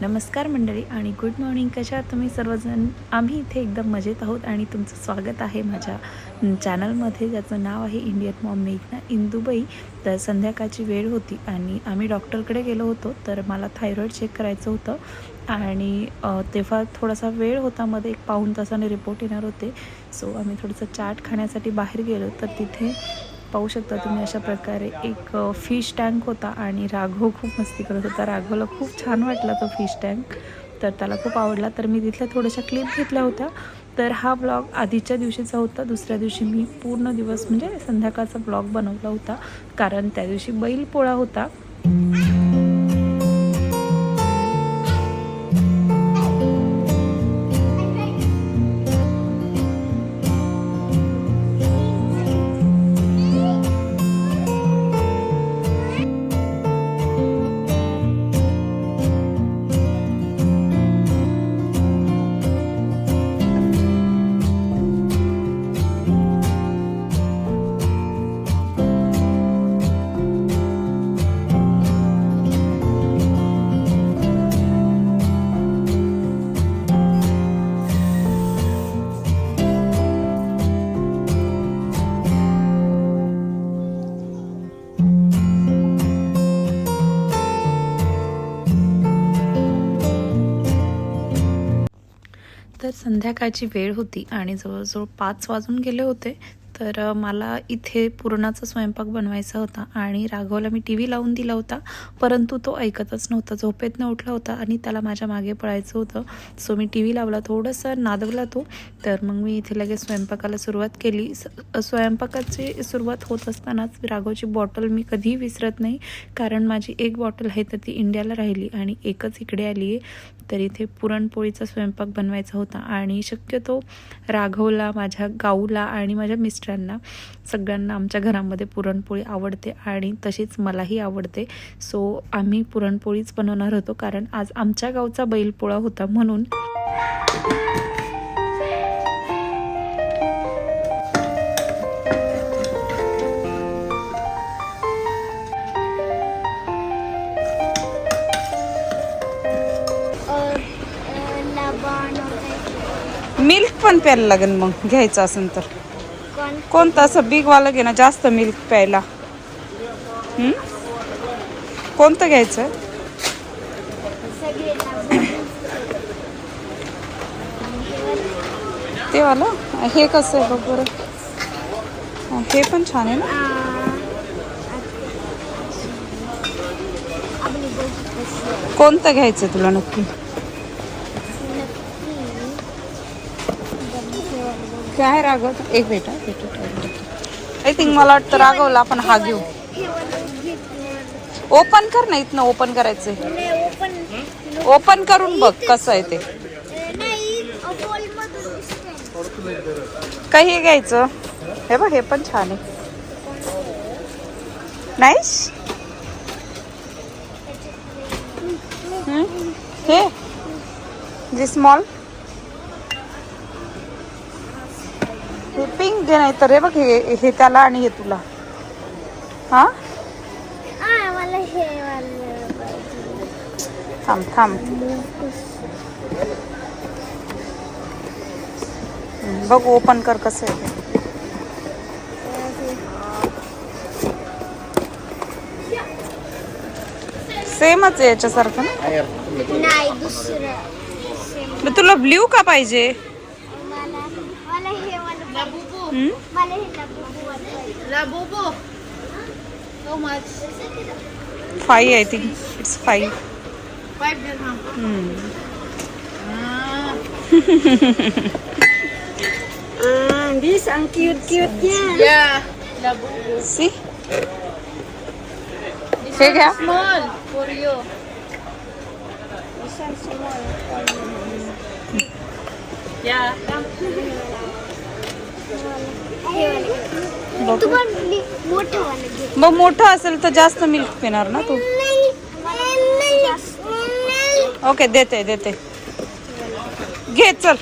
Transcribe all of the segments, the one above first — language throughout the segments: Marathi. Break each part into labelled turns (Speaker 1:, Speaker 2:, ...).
Speaker 1: नमस्कार मंडळी आणि गुड मॉर्निंग. कशा तुम्ही सर्वजण? आम्ही इथे एकदम मजेत आहोत आणि तुमचं स्वागत आहे माझ्या चॅनलमध्ये ज्याचं नाव आहे इंडियन मॉम मेघना इंदुबई. तर संध्याकाळची वेळ होती आणि आम्ही डॉक्टरकडे गेलो होतो तर मला थायरॉईड चेक करायचं होतं. आणि तेव्हा थोडासा वेळ होता मध्ये एक पाऊण तासाने रिपोर्ट येणार होते. सो आम्ही थोडंसं चाट खाण्यासाठी बाहेर गेलो तर तिथे पाहू शकता तुम्ही अशा प्रकारे. एक फिश टँक होता आणि राघव खूप मस्ती करत होता. राघवला खूप छान वाटला तो फिश टँक तर त्याला खूप आवडला. तर मी तिथल्या थोड्याशा क्लिप घेतल्या होत्या. तर हा ब्लॉग आधीच्या दिवशीचा होता. दुसऱ्या दिवशी मी पूर्ण दिवस म्हणजे संध्याकाळचा ब्लॉग बनवला होता. कारण त्या दिवशी बैल पोळा होता. तर संध्याकाळची वेळ होती आणि जवळजवळ पाच वाजून गेले होते तर मला इथे पुरणाचा स्वयंपाक बनवायचा होता आणि राघवला मी टी व्ही लावून दिला होता परंतु तो ऐकतच नव्हता झोपेतनं उठला होता आणि त्याला माझ्या मागे पळायचं होतं. सो मी टी व्ही लावला थोडंसं नादवला तो. तर मग मी इथे लगेच स्वयंपाकाला सुरुवात केली. स स्वयंपाकाची सुरुवात होत असतानाच राघवची बॉटल मी कधीही विसरत नाही कारण माझी एक बॉटल आहे तर ती इंडियाला राहिली आणि एकच इकडे आली आहे. तर इथे पुरणपोळीचा स्वयंपाक बनवायचा होता आणि शक्यतो राघवला माझ्या गाऊला आणि माझ्या मिस्टर मिस्टरांना सगळ्यांना आमच्या घरामध्ये पुरणपोळी आवडते आणि तशीच मलाही आवडते. सो आम्ही पुरणपोळीच बनवणार होतो कारण आज आमच्या गावचा बैलपोळा होता म्हणून.
Speaker 2: मिल्क पण प्यायला लागेल मग घ्यायचं असेल तर. कोणतं असं बिग वाला घे ना जास्त मिल्क प्यायला. कोणतं घ्यायचं? ते वाला? हे कसं आहे बघ बरं. हे पण छान आहे ना? कोणतं घ्यायचं तुला नक्की? काय रागव एक बेटा आय थिंक मला वाटतं रागवला आपण हा घेऊ. ओपन कर ना इथनं ओपन करायचंय.
Speaker 3: ओपन
Speaker 2: करून बघ कसं आहे ते. काही हे घ्यायचं? हे बघ हे पण छान आहे. नाईस हे? जे स्मॉल पिंक घे नाही तर हे बघ हे हे त्याला आणि हे तुला. हा?
Speaker 3: हे.
Speaker 2: थांब थांब. बघ ओपन कर कसं आहे. सेमच आहे याच्यासारखं ना?
Speaker 3: नाही दुसरं.
Speaker 2: मग तुला ब्ल्यू का पाहिजे?
Speaker 4: Labubo. How much?
Speaker 2: Five, I think. It's five.
Speaker 4: Five dirham. Hmm. Ah.
Speaker 3: ah, this cute cute
Speaker 4: yeah. Yeah.
Speaker 2: See?
Speaker 4: This small for you.
Speaker 3: This one for you. Yeah. You.
Speaker 2: मग मोठं असेल तर जास्त मिल्क पिणार ना तू. ओके देते देते. घे चल.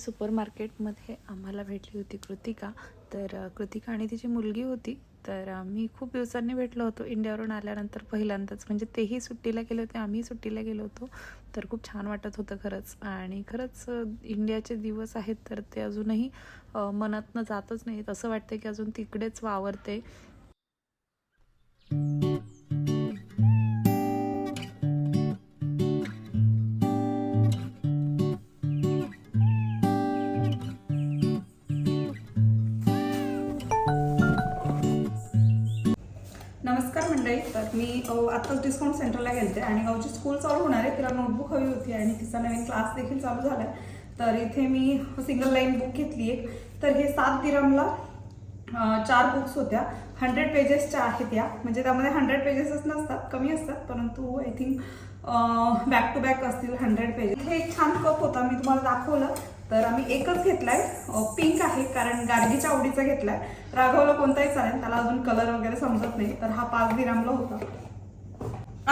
Speaker 1: सुपर मार्केटमध्ये आम्हाला भेटली होती कृतिका. तर कृतिका आणि तिची मुलगी होती. तर आम्ही खूप दिवसांनी भेटलो होतो इंडियावरून आल्यानंतर पहिल्यांदाच. म्हणजे तेही सुट्टीला गेले होते आम्ही सुट्टीला गेलो होतो. तर खूप छान वाटत होतं खरंच. आणि खरंच इंडियाचे दिवस आहेत तर ते अजूनही मनातनं जातच नाहीत. असं वाटतं की अजून तिकडेच वावरते.
Speaker 2: नमस्कार तर मी आत्ताच डिस्काउंट सेंटरला गेलते आणि गावची स्कूल चालू होणार आहे तिला नोटबुक हवी होती आणि तिचा नवीन क्लास देखील चालू झाला आहे तर इथे मी सिंगल लाईन बुक घेतली आहे तर हे सात दिरामला चार बुक्स होत्या. हंड्रेड पेजेसच्या आहेत या. म्हणजे त्यामध्ये हंड्रेड पेजेसच नसतात कमी असतात परंतु I think back to back असतील हंड्रेड पेजेस हे एक छान कप होता मी तुम्हाला दाखवलं. तर आम्ही एकच घेतलाय. पिंक आहे कारण गार्गीच्या आवडीचा घेतलाय. राघवला कोणताही चालेल त्याला अजून कलर वगैरे समजत नाही. तर हा पाच दिरामला होता.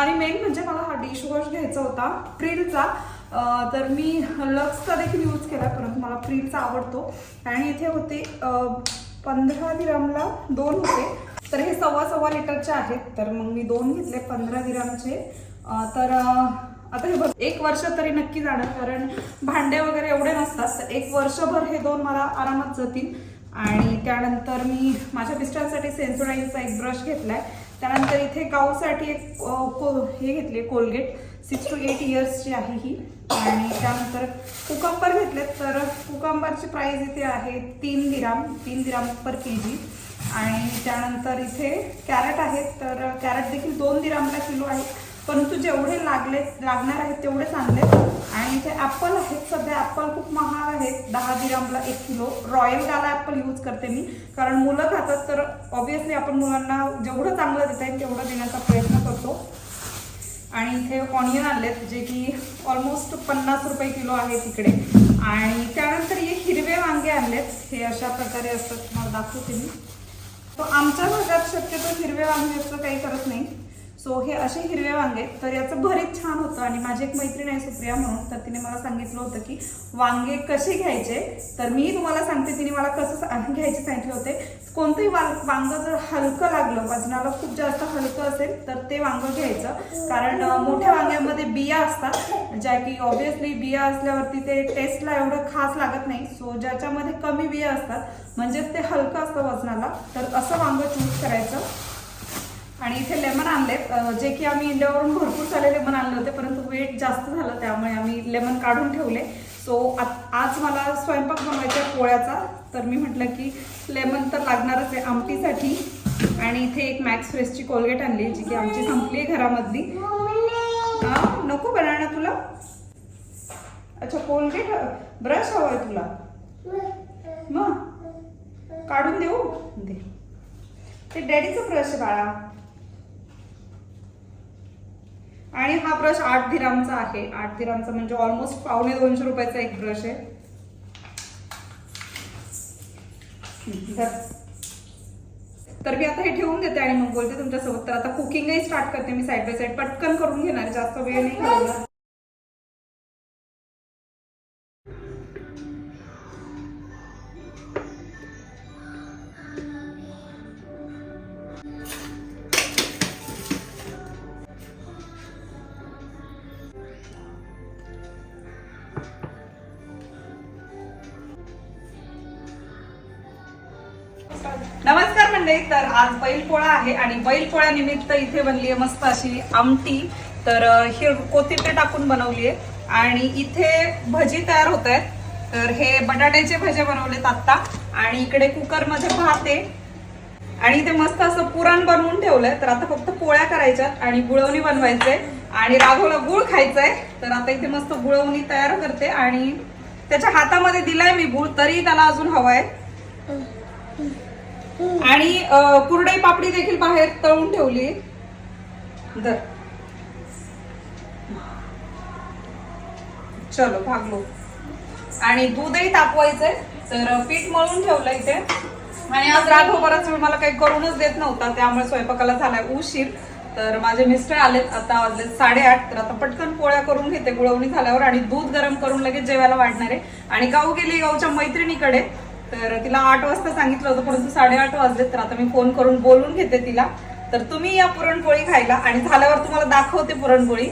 Speaker 2: आणि मेन म्हणजे मला हा डिश वॉश घ्यायचा होता प्रिलचा. तर मी लक्सचा देखील यूज केला परंतु मला प्रिलचा आवडतो. आणि इथे होते पंधरा दिरामला दोन होते. तर हे सव्वा सव्वा लिटरचे आहेत. तर मग मी दोन घेतले पंधरा दिरामचे तर आता हे बघ एक वर्ष तरी नक्की जाणार कारण भांडे वगैरे एवढे नसतात. तर एक वर्षभर हे दोन मला आरामात जातील. आणि त्यानंतर मी माझ्या मिस्टरांसाठी सेन्सोडाईनचा एक ब्रश घेतलाय. त्यानंतर इथे गाऊसाठी एक को हे घेतले कोलगेट. सिक्स टू एट इयर्सची आहे ही. आणि त्यानंतर कुकंबर घेतलेत. तर कुकंबरची प्राईज इथे आहे तीन दिराम तीन दिराम पर के जी आणि त्यानंतर इथे कॅरेट आहेत. तर कॅरेट देखील दोन दिरामला किलो आहेत. परंतु जेवढे लागले लागणार आहेत तेवढेच आणले आणि इथे ॲपल आहेत. सध्या ॲपल खूप महाग आहेत. दहा दिरामला एक kilo. Royal gala apple use करते मी. कारण मुलं खातात तर ऑब्विसली आपण मुलांना जेवढं चांगलं देता येईल तेवढं देण्याचा प्रयत्न करतो. आणि इथे ऑनियन आणलेत जे की ऑलमोस्ट पन्नास रुपये किलो आहे तिकडे आणि त्यानंतर हे हिरवे वांगे आणलेत. हे अशा प्रकारे असतात. तुम्हाला दाखवते मी. तो आमच्या भागात शक्यतो हिरवे वांगे असं काही करत नाही. सो हे असे हिरवे वांगे तर याचं भरीत छान होतं आणि माझी एक मैत्रीण आहे सुप्रिया म्हणून तर तिने मला सांगितलं होतं की वांगे कसे घ्यायचे? तर मी तुम्हाला सांगते तिने मला कसं घ्यायचे सांगितले होते. कोणतंही वांग जर हलकं लागलं वजनाला खूप जास्त हलकं असेल तर ते वांग घ्यायचं. कारण मोठ्या वांग्यामध्ये बिया असतात ज्या की ऑब्विसली बिया असल्यावरती ते टेस्टला एवढं खास लागत नाही. सो ज्याच्यामध्ये कमी बिया असतात म्हणजेच ते हलकं असतं वजनाला तर असं वांग चूज करायचं. आणि इथे लेमन आणले. जे की आम्ही इंडियावरून भरपूर सारे लेमन आणले होते परंतु वेट जास्त झालं त्यामुळे आम्ही लेमन काढून ठेवले. सो आज मला स्वयंपाक बनवायचा आहे पोळ्याचा तर मी म्हटलं की लेमन तर लागणारच आहे आमटीसाठी. आणि इथे एक मॅक्स फ्रेशची कोलगेट आणली जी की आमची संपली आहे घरामधली. नको बनाना तुला? अच्छा कोलगेट ब्रश हवाय तुला. मग? काढून देऊ? दे. ते डॅडीचं ब्रश आहे बाळा. आणि हा ब्रश आठ दिरामचा आहे. आठ दिरामचा म्हणजे ऑलमोस्ट पावणे दोनशे रुपयाचा एक ब्रश आहे. तर मी आता हे ठेवून देते आणि मग बोलते तुमच्यासोबत. तर आता कुकिंगही स्टार्ट करते मी साईड बाय साईड पटकन करून घेणार जास्त वेळ नाही आज बैलपोळा आहे आणि बैलपोळ्या निमित्त इथे बनली आहे मस्त अशी आमटी. तर हे कोथिंबीर टाकून बनवली आहे आणि इथे भजी तयार होत आहेत. तर हे बटाट्याचे भजे बनवलेत आत्ता. आणि इकडे कुकरमध्ये भात आहे. आणि इथे मस्त असं पुरण बनवून ठेवलंय. तर आता फक्त पोळ्या करायच्यात आणि गुळवणी बनवायचंय. आणि राघवला गुळ खायचंय. तर आता इथे मस्त गुळवणी तयार करते. आणि त्याच्या हातामध्ये दिलाय मी गुळ. तरी त्याला अजून हवाय. आणि कुरडई पापडी देखील बाहेर तळून ठेवली. दर. चलो भागलो. आणि दूधही तापवायचंय तर पीठ मळून ठेवलं इथे. आणि आज राघव बराच वेळ मला काही करूनच देत नव्हता त्यामुळे स्वयंपाकाला झालाय उशीर. तर माझे मिस्टर आलेत आता वाजले साडेआठ. तर आता पटकन पोळ्या करून घेते गुळवणी झाल्यावर. आणि दूध गरम करून लगेच जेवायला वाढणार आहे. आणि गाऊ गेली गावच्या मैत्रिणीकडे. तर तिला आठ वाजता सांगितलं होतं परंतु साडेआठ वाजले तर आता मी फोन करून बोलून घेते तिला. तर तुम्ही या पुरणपोळी खायला आणि झाल्यावर तुम्हाला दाखवते पुरणपोळी.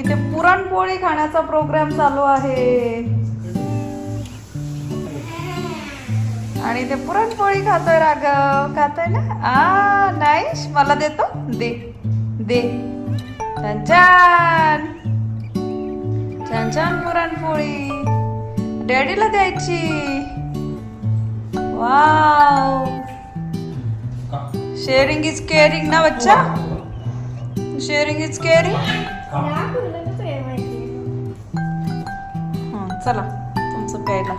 Speaker 2: इथे पुरणपोळी खाण्याचा प्रोग्राम चालू आहे. आणि ते पुरणपोळी खातोय राघव. खातोय ना? आ नाईश मला देतो. दे दे. छान छान. छान छान पुरणपोळी. डॅडीला द्यायची. वाव शेअरिंग इज केअरिंग ना बच्चा? शेअरिंग इज केअरिंग चला तुमचं प्यायला.